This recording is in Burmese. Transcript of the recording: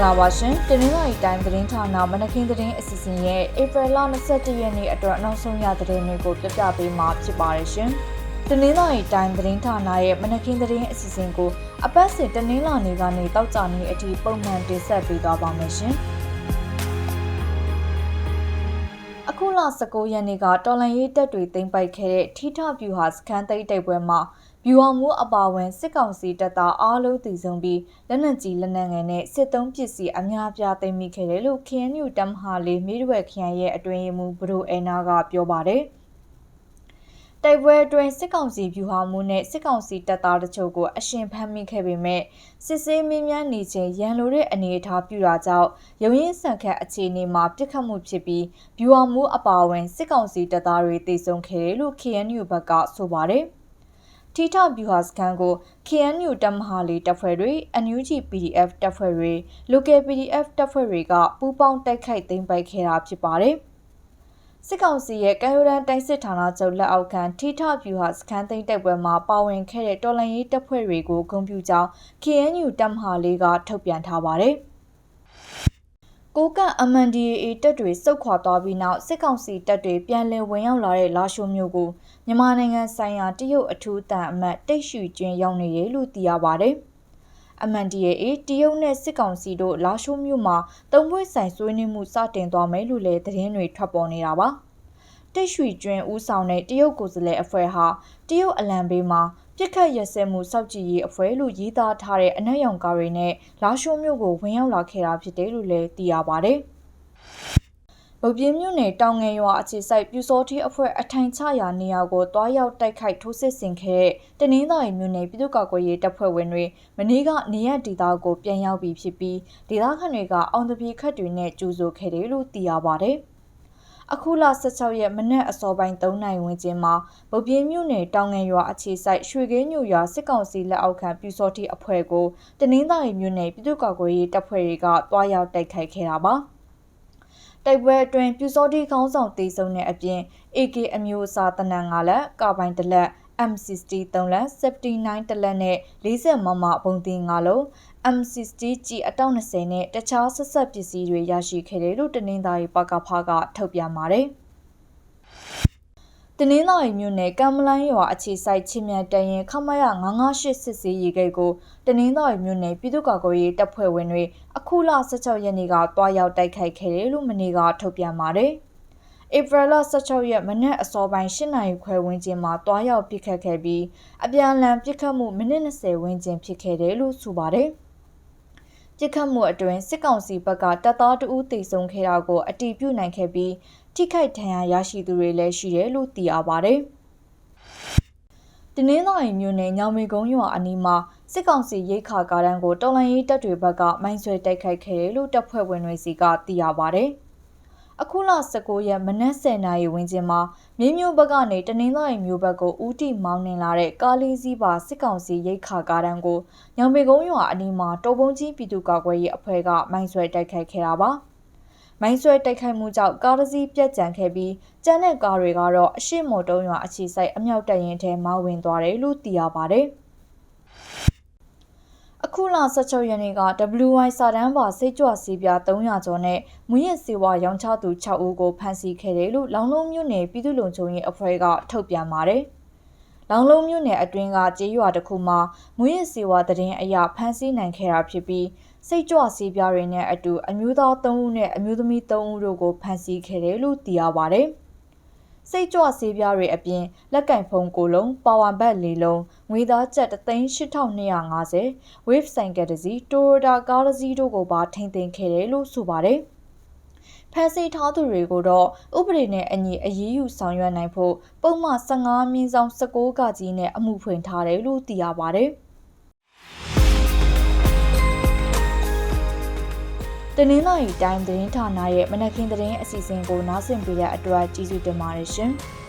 ္ဂလာပါရှင်။တင်းနှင်းရီတိုင်းသတင်းဌာနမနခင်သတင်းအစီအစဉ်ရဲ့ဧပြီလ22ရက်နေ့အတွက်နောက်ဆုံးရသတင်းတွေကိုပြပြပေးမှာဖြစ်ပါတယ်ရှင်။တင်းနှင်းရီတိုင်းသတင်းဌာနရဲ့မနခင်သတင်းအစီအစဉ်ကိုအပတ်စဉ်တင်းနှင်းလာနေကနေတောက်ကြနေအထိပုံမှန်တင်ဆက်ပေးသွားပါမယ်ရှင်။ အခုလ19ရက်နေ့ကတော်လန်ရေးတပ်တွေတင်ပိုက်ခဲ့တဲ့ထိထပြူဟာစခန်းသိမ်းတိုက်ပွဲမှာဗျူဟာမှုအပါဝင်စစ်ကောင်စီတပ်သားအားလုံးတည်ဆုံပြီးလက်နက်ကြီးလက်နက်ငယ်နဲ့စစ်သုံးပစ္စည်းအများအပြားသိမ်းမိခဲ့တယ်လို့ KNU တမဟာလေးမြေရွယ်ခရိုင်ရဲ့အတွင်းရေးမှူးဘဒိုအဲနာကပြောပါတယ်။ တိုက်ပွဲအတွင်းစစ်ကောင်စီဗျူဟာမှုနဲ့စစ်ကောင်စီတပ်သားတို့ကိုအရှင်ဖမ်းမိခဲ့ပေမဲ့စစ်ဆေးမင်းများနေခြင်းရန်လိုတဲ့အနေအထားပြုတာကြောင့်ရုံရင်ဆန်ခတ်အခြေအနေမှာပြစ်ခတ်မှုဖြစ်ပြီးဗျူဟာမှုအပါဝင်စစ်ကောင်စီတပ်သားတွေတေဆုံးခဲ့တယ်လို့ KNU ဘက်ကဆိုပါတယ်။ထိထဗျူဟာစခန်းကို KNU တပ်မဟာလေးတပ်ဖွဲ့တွေ NUG PDF တပ်ဖွဲ့တွေ Local PDF တပ်ဖွဲ့တွေကပူးပေါင်းတိုက်ခိုက်သိမ်းပိုက်ခဲ့တာဖြစ်ပါတယ်။ စစ်ကောင်စီရဲ့ကံရိုဒန်တိုင်းစစ်ဌာနချုပ်လက်အောက်ခံထိထဗျူဟာစခန်းသိမ်းတိုက်ပွဲမှာပါဝင်ခဲ့တဲ့တော်လှန်ရေးတပ်ဖွဲ့တွေကိုဂုဏ်ပြုကြောင်း KNU တပ်မဟာလေးကထုတ်ပြန်ထားပါတယ်။ကိုက MNDAA တပ်တွေစုတ်ခွာသွားပြီးနောက်စစ်ကောင်စီတပ်တွေပြန်လည်ဝင်ရောက်လာတဲ့လာရှိုးမြို့ကိုမြန်မာနိုင်ငံဆိုင်ရာတရုတ်အထူးတန်အမတ်တိတ်ရှူကျွင်းရောက်နေရလို့သိရပါတယ်။ MNDAA တရုတ်နဲ့စစ်ကောင်စီတို့လာရှိုးမြို့မှာတုံ့ပွေဆိုင်ဆွေးနွေးမှုစတင်သွားမယ်လို့လည်းသတင်းတွေထွက်ပေါ်နေတာပါ။တိတ်ရွှေကျွန်းဦးဆောင်တဲ့တရုတ်ကိုယ်စားလှယ်အဖွဲ့ဟာတရုတ်အလံဘေးမှာပြစ်ခတ်ရစဲမှုစောက်ကြည့်ရေးအဖွဲ့လို့ရေးသားထားတဲ့အနက်ရောင်ကားတွေနဲ့လာရှိုးမြို့ကိုဝင်ရောက်လာခဲ့တာဖြစ်တယ်လို့လည်းသိရပါဗျ။ ဗုတ်ပြင်းမြို့နယ်တောင်ငယ်ရွာအခြေစိုက်ပြူစောတိအဖွဲ့အထိုင်ချရာနေရာကိုတွားရောက်တိုက်ခိုက်ထိုးစစ်ဆင်ခဲ့တဲ့တနင်္သာရီမြို့နယ်ပြည်သူ့ကာကွယ်ရေးတပ်ဖွဲ့ဝင်တွေမနေ့ကနေရက်ဒေသကိုပြန်ရောက်ပြီးဖြစ်ပြီးဒေသခံတွေကအောင်တပြေခတ်တွေနဲ့ကြိုးဆိုခဲ့တယ်လို့သိရပါဗျ။အခုလ16ရက်မနက်အစောပိုင်း3နိုင်ဝန်းကျင်မှာဗုတ်ပြင်းမြို့နယ်တောင်ငန်ရွာအခြေစိုက်ရွှေကင်းညိုရွာစစ်ကောင်စီလက်အောက်ခံပြူစောတိအဖွဲ့ကိုတနင်္သာရီမြို့နယ်ပြည်သူ့ကာကွယ်ရေးတပ်ဖွဲ့တွေကတွားရောက်တိုက်ခိုက်ခဲ့တာပါ တိုက်ပွဲအတွင်းပြူစောတိခေါင်းဆောင်တေဆုံးတဲ့အပြင် AK အမျိုးအစားတနံငါလက်ကာပိုင်တလက် M60 3လက်79တလက်နဲ့40မမဘုံတင်၅လုံး M60 ကြီးအတောက်20နဲ့တခြားဆက်ဆက်ပစ္စည်းတွေရရှိခဲ့တယ်လို့တနင်္သာရီပကဖကထုတ်ပြန်ပါတယ်။ တနင်္သာရီမြို့နယ်ကံမလိုင်းရွာအခြေစိုက်ချင်းမြန်တရင်ခမရ958စစ်စေးရေဂိတ်ကိုတနင်္သာရီမြို့နယ်ပြည်သူ့ကာကွယ်ရေးတပ်ဖွဲ့ဝင်တွေအခုလ16ရက်နေ့ကတွားရောက်တိုက်ခိုက်ခဲ့တယ်လို့မနေ့ကထုတ်ပြန်ပါတယ်။ဧပြီလ16ရက်မနက်အစောပိုင်း8နာရီခွဲဝန်းကျင်မှာတွားရောက်ပစ်ခတ်ခဲ့ပြီးအပြန်အလှန်ပစ်ခတ်မှုမိနစ်20ဝန်းကျင်ဖြစ်ခဲ့တယ်လို့ဆိုပါတယ်။ပစ်ခတ်မှုအတွင်းစစ်ကောင်စီဘက်ကတပ်သားတဦးတေဆုံးခဲ့တာကိုအတည်ပြုနိုင်ခဲ့ပြီး ထိခိုက်ဒဏ်ရာရရှိသူတွေလည်းရှိတယ်လို့သိရပါတယ်။တင်းနှင်းသားရီမြို့နယ်ညောင်မေကုန်းရွာအနီးမှာစစ်ကောင်စီရိတ်ခါကားတန်းကိုတော်လန်ရေးတပ်တွေဘက်ကမိုင်းဆွဲတိုက်ခိုက်ခဲ့တယ်လို့တပ်ဖွဲ့ဝင်တွေစီကသိရပါတယ်။အခုလ19ရက်မနက်10:00နာရီဝန်းကျင်မှာမြင်းမျိုးဘက်ကနေတနင်္သာရီမျိုးဘက်ကိုဦးတီမောင်းနှင်လာတဲ့ကားလေးစီးပါစစ်ကောင်စီရိတ်ခါကားတန်းကိုညောင်ပေကုန်းရွာအနီးမှာတော်ပုံကြီးပြည်သူ့ကာကွယ်ရေးအဖွဲ့ကမိုင်းဆွဲတိုက်ခိုက်ခဲ့တာပါ။ မိုင်းဆွဲတိုက်ခိုက်မှုကြောင့်ကားတစ်စီးပြက်ကျန်ခဲ့ပြီးကျန်တဲ့ကားတွေကတော့အရှိမော်တုံးရွာအခြေစိုက်အမြောက်တပ်ရင်ထဲမှဝင်သွားတယ်လို့သိရပါတယ်။အခုလ16ရက်နေ့က WY စာတန်းပါစိတ်ကြွစီးပြား300ကျော်နဲ့မူရစ်စေဝါရောင်းချသူ6ဦးကိုဖမ်းဆီးခဲ့တယ်လို့လောင်လုံးမြို့နယ်ပြည်သူ့လုံခြုံရေးအဖွဲ့ကထုတ်ပြန်ပါတယ်။လောင်လုံးမြို့နယ်အတွင်းကကျေးရွာတစ်ခုမှာမူရစ်စေဝါတရင်အရာဖမ်းဆီးနိုင်ခဲ့တာဖြစ်ပြီး စိတ်ကြွစီးပြားတွေနဲ့အတူအမျိုးသား3ဦးနဲ့အမျိုးသမီး3ဦးတို့ကိုဖမ်းဆီးခဲ့တယ်လို့သိရပါတယ်။စိတ်ကြွဆေးပြားတွေအပြင်လက်ကင်ဖုန်းကိုလုံးပါဝါဘတ်လေးလုံးငွေသားကျပ်38250 wave ဆိုင်ကယ်တစ်စီး Toyota ကားတစ်စီးတို့ကိုပါထိန်းသိမ်းခဲ့တယ်လို့ဆိုပါတယ်ဖန်စီထားသူတွေကိုတော့ဥပဒေနဲ့အညီအရေးယူဆောင်ရွက်နိုင်ဖို့ပုံမှန်15မြင်းဆောင်16ကကြီးနဲ့အမှုဖွင့်ထားတယ်လို့သိရပါတ တနင်္လာရီတိုင်းသတင်းဌာနရဲ့မနက်ခင်းသတင်းအစီအစဉ်ကိုနားဆင်ပေးတဲ့အတွက်ကျေးဇူးတင်ပါတယ်ရှင်။